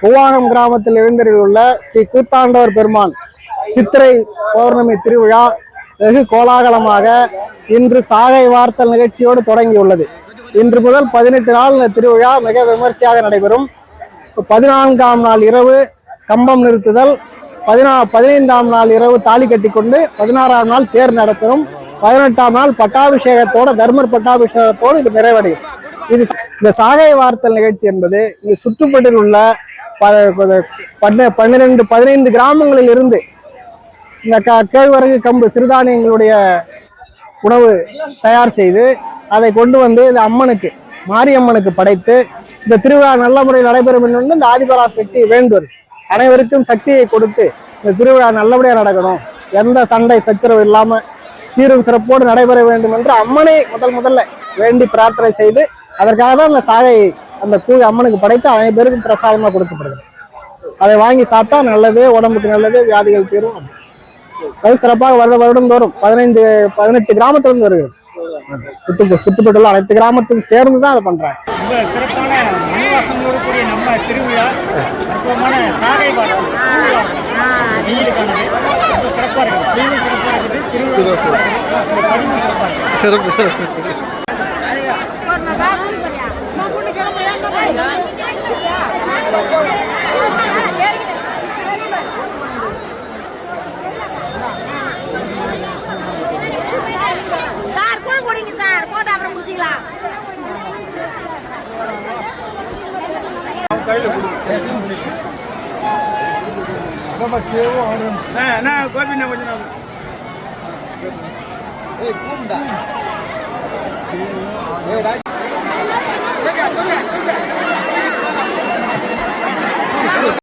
கூவாகம் கிராமத்தில் எழுந்தருளுள்ள ஸ்ரீ கூத்தாண்டவர் பெருமான் சித்திரை பௌர்ணமி திருவிழா வெகு கோலாகலமாக இன்று சாகை வார்த்தல் நிகழ்ச்சியோடு தொடங்கியுள்ளது. இன்று முதல் பதினெட்டு நாள் இந்த திருவிழா மிக விமர்சையாக நடைபெறும். பதினான்காம் நாள் இரவு கம்பம் நிறுத்துதல் பதினா பதினைந்தாம் நாள் இரவு தாலி கட்டிக்கொண்டு பதினாறாம் நாள் தேர் நடத்தும் பதினெட்டாம் நாள் பட்டாபிஷேகத்தோட தர்மர் பட்டாபிஷேகத்தோடு இது நிறைவடையும். இது இந்த சாகை வார்த்தல் நிகழ்ச்சி என்பது இங்கு சுற்றுப்பட்டில் உள்ள ப- பன்னிரண்டு பதினைந்து கிராமங்களில் இருந்து இந்த க கேழ்வரகு கம்பு சிறுதானியங்களுடைய உணவு தயார் செய்து அதை கொண்டு வந்து இந்த அம்மனுக்கு மாரியம்மனுக்கு படைத்து இந்த திருவிழா நல்ல முறையில் நடைபெறும் என்று இந்த ஆதிபராசக்தி வேண்டுவது அனைவருக்கும் சக்தியை கொடுத்து இந்த திருவிழா நல்லபடியாக நடக்கணும். எந்த சண்டை சச்சரவு இல்லாமல் சீரும் சிறப்போடு நடைபெற வேண்டும் என்று அம்மனை முதல் முதல்ல வேண்டி பிரார்த்தனை செய்து அதற்காக தான் அந்த சாகை அந்த கூழ் அம்மனுக்கு படைத்து அனைவருக்கும் பிரசாதமா கொடுக்கப்படுது. அதை வாங்கி சாப்பிட்டா நல்லது உடம்புக்கு நல்லது வியாதிகள் தீரும் அது சிறப்பாக வருட வருடம் தோறும் பதினைந்து பதினெட்டு கிராமத்திலிருந்து வருகிறது சுற்று சுற்றுப்பட்டுள்ள அனைத்து கிராமத்தும் சேர்ந்து தான் அதை பண்றாங்க. ரொம்ப சிறப்பான மண்வாசனோடு கூடிய நம்ம திருவிழா அற்புதமான சாலை பாடம் வெயிலுக்கானது ரொம்ப சிறப்பாக இருக்குது. வெயிலும் சிறப்பாக இருக்குது. திருவிழா சிறப்பாக இருக்குது. இந்த பதிவும் சிறப்பாக இருக்குது. சிறப்பு சிறப்பு. சார் கூழ் குடிங்க சார். போட்டு அப்புறம் முடிச்சிக்கலாம். ஏய்